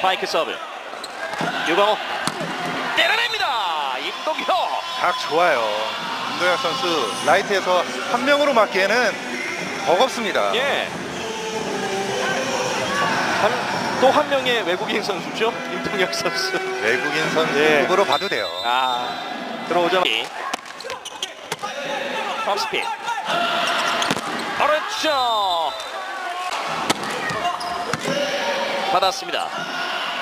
스파이크 서브. 유광호 때려냅니다. 임동혁. 각 좋아요. 김도혁 선수 라이트에서 한 명으로 맞기에는 버겁습니다. 예. 또 한 명의 외국인 선수죠. 임동혁 선수. 외국인 선수 예. 봐도 돼요. 아 들어오자마자 펌스핀 오른쪽 받았습니다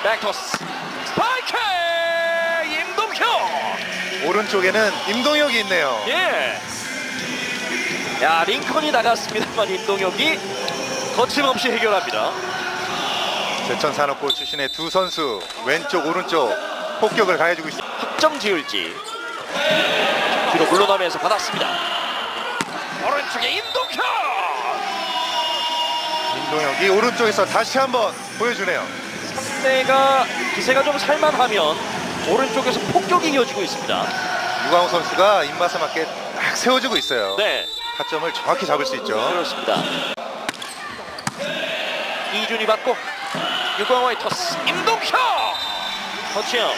백토스 스파이크 임동혁 오른쪽에는 임동혁이 있네요. 예. 야 링컨이 나갔습니다만 임동혁이 거침없이 해결합니다 제천 산업고 출신의 두 선수 왼쪽 오른쪽 폭격을 가해주고 있습니다. 확정 지을지 뒤로 물러나면서 받았습니다 오른쪽에 임동혁 임동혁이 오른쪽에서 다시 한번 보여주네요. 상대가 기세가 좀 살만하면 오른쪽에서 폭격이 이어지고 있습니다. 유광호 선수가 입맛에 맞게 딱 세워주고 있어요. 네, 타점을 정확히 잡을 수 있죠. 그렇습니다. 이준이 받고 유광호의 토스 임동혁 터치요.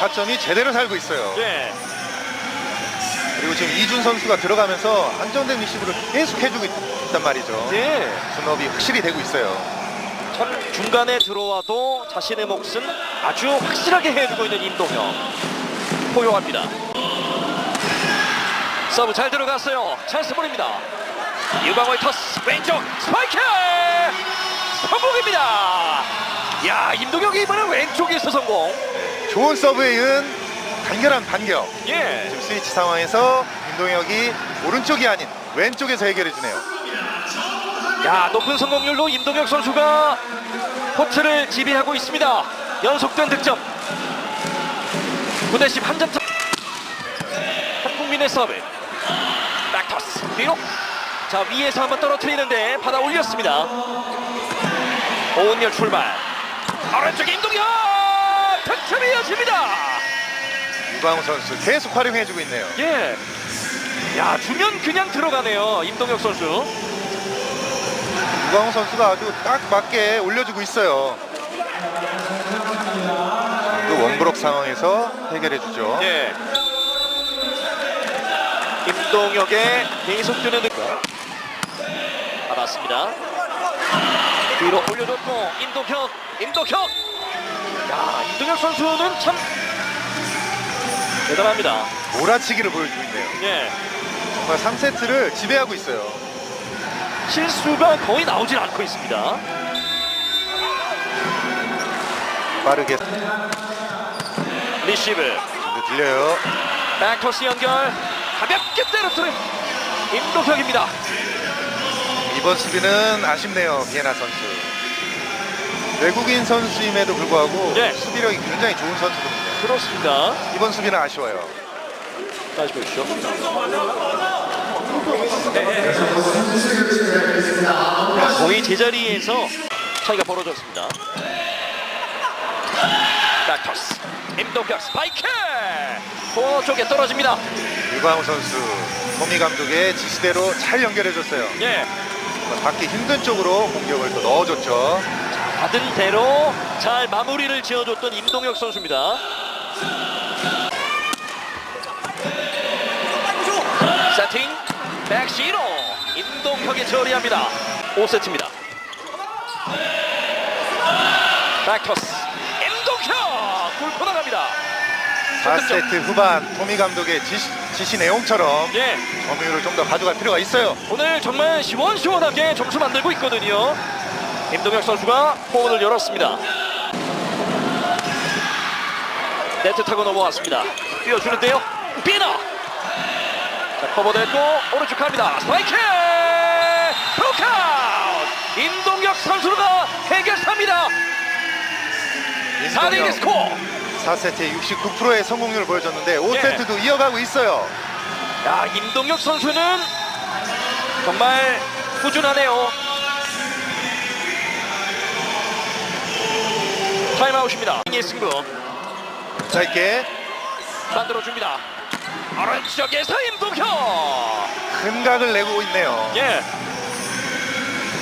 타점이 제대로 살고 있어요. 네, 그리고 지금 이준 선수가 들어가면서 안정된 리시브를 계속 해주고 있단 말이죠. 네. 분업이 확실히 되고 있어요. 전 중간에 들어와도 자신의 몫은 아주 확실하게 해주고 있는 임동혁 포용합니다. 서브 잘 들어갔어요. 찬스 볼입니다. 유광호의 토스 왼쪽 스파이크 성공입니다. 야 임동혁이 이번엔 왼쪽에서 성공. 좋은 서브에 이은 간결한 반격. 예. 지금 스위치 상황에서 임동혁이 오른쪽이 아닌 왼쪽에서 해결해주네요. 야 높은 성공률로 임동혁 선수가 코트를 지배하고 있습니다. 연속된 득점. 9대 10 한점 차. 한국민의 서브. 백토스 뒤로. 자 위에서 한번 떨어뜨리는데 받아 올렸습니다. 오은열 출발. 오른쪽 임동혁 득점이 이어집니다. 유광호 선수 계속 활용해주고 있네요. 예. 야 주면 그냥 들어가네요. 임동혁 선수. 유광호 선수가 아주 딱 맞게 올려주고 있어요. 그 원브록 상황에서 해결해주죠. 예. 김동혁의 계속되는 득점. 받았습니다. 뒤로 올려줬고 임동혁, 임동혁. 야, 임동혁 선수는 참 대단합니다. 몰아치기를 보여주고 있네요. 예. 정말 3세트를 지배하고 있어요. 실수가 거의 나오질 않고 있습니다. 빠르게 리시브, 들려요. 백토스 연결, 가볍게 때려뜨린 임동혁입니다. 이번 수비는 아쉽네요. 비에나 선수. 외국인 선수임에도 불구하고 네. 수비력이 굉장히 좋은 선수거든요. 그렇습니다. 이번 수비는 아쉬워요. 다시 보시죠. 거의 제자리에서 차이가 벌어졌습니다. 백토스 임동혁 스파이크 코어 쪽에 떨어집니다. 유광호 선수 호미 감독의 지시대로 잘 연결해줬어요. 예, 받기 힘든 쪽으로 공격을 더 넣어줬죠. 받은 대로 잘 마무리를 지어줬던 임동혁 선수입니다. 세팅 백 시로 임동혁이 처리합니다. 5세트입니다. 백토스 임동혁 굴고 나갑니다. 4세트 후반 호미 감독의 지시, 지시 내용처럼 예, 점유율을 좀 더 가져갈 필요가 있어요. 오늘 정말 시원시원하게 점수 만들고 있거든요. 임동혁 선수가 포문을 열었습니다. 네트 타고 넘어왔습니다. 뛰어주는데요. 비너. 자, 커버됐고 오른쪽 갑니다. 스파이크! 브로카웃! 임동혁 선수가 해결합니다. 4대1 임동혁 스코어. 4세트에 69%의 성공률을 보여줬는데 5세트도 예. 이어가고 있어요. 야, 임동혁 선수는 정말 꾸준하네요. 타임아웃입니다. 이 승부 짧게 만들어줍니다. 오른쪽에서 임동혁. 큰 각을 내고 있네요. 예,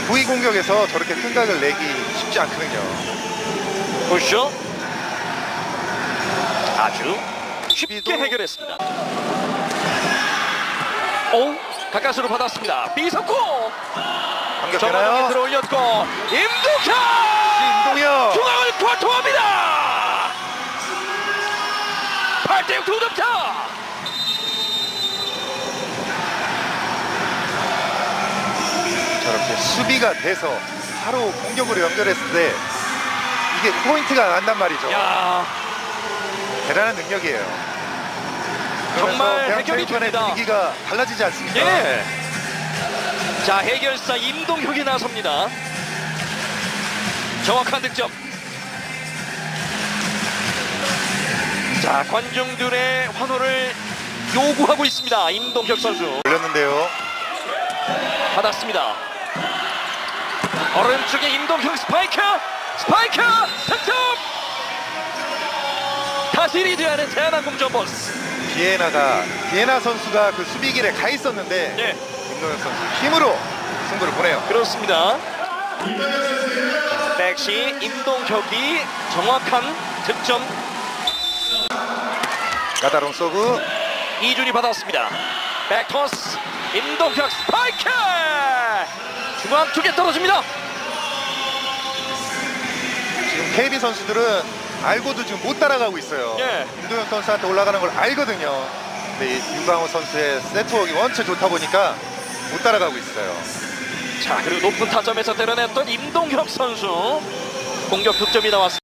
후위 공격에서 저렇게 큰 각을 내기 쉽지 않거든요. 보시죠. 아주 쉽게 수비도- 해결했습니다. 오, 가까스로 받았습니다. 정원이 되나요? 들어올렸고 임동현 임동혁 중앙을 관통합니다. 8대6 두점차. 저렇게 수비가 돼서 바로 공격으로 연결했을 때 이게 포인트가 난단 말이죠. 야, 대단한 능력이에요. 정말 그러면서 해결이 대한체육관의 됩니다. 분위기가 달라지지 않습니까? 예. 자 해결사 임동혁이 나섭니다. 정확한 득점. 자 관중들의 환호를 요구하고 있습니다. 임동혁 선수 올렸는데요. 받았습니다. 오른쪽에 임동혁 스파이크, 스파이크 득점. 다시 리드하는 대한항공 점 버스. 비에나가 비에나 선수가 그 수비길에 가 있었는데 예, 임동혁 선수 힘으로 승부를 보내요. 그렇습니다. 백시 임동혁이 정확한 득점 까다로운 서브 이준이 받았습니다. 백토스 임동혁 스파이크 중앙 쪽에 떨어집니다. 지금 KB 선수들은 알고도 지금 못 따라가고 있어요. 예. 임동혁 선수한테 올라가는 걸 알거든요. 근데 이 윤광호 선수의 세트워크가 원체 좋다 보니까 못 따라가고 있어요. 자 그리고 높은 타점에서 때려냈던 임동혁 선수 공격 득점이 나왔습니다.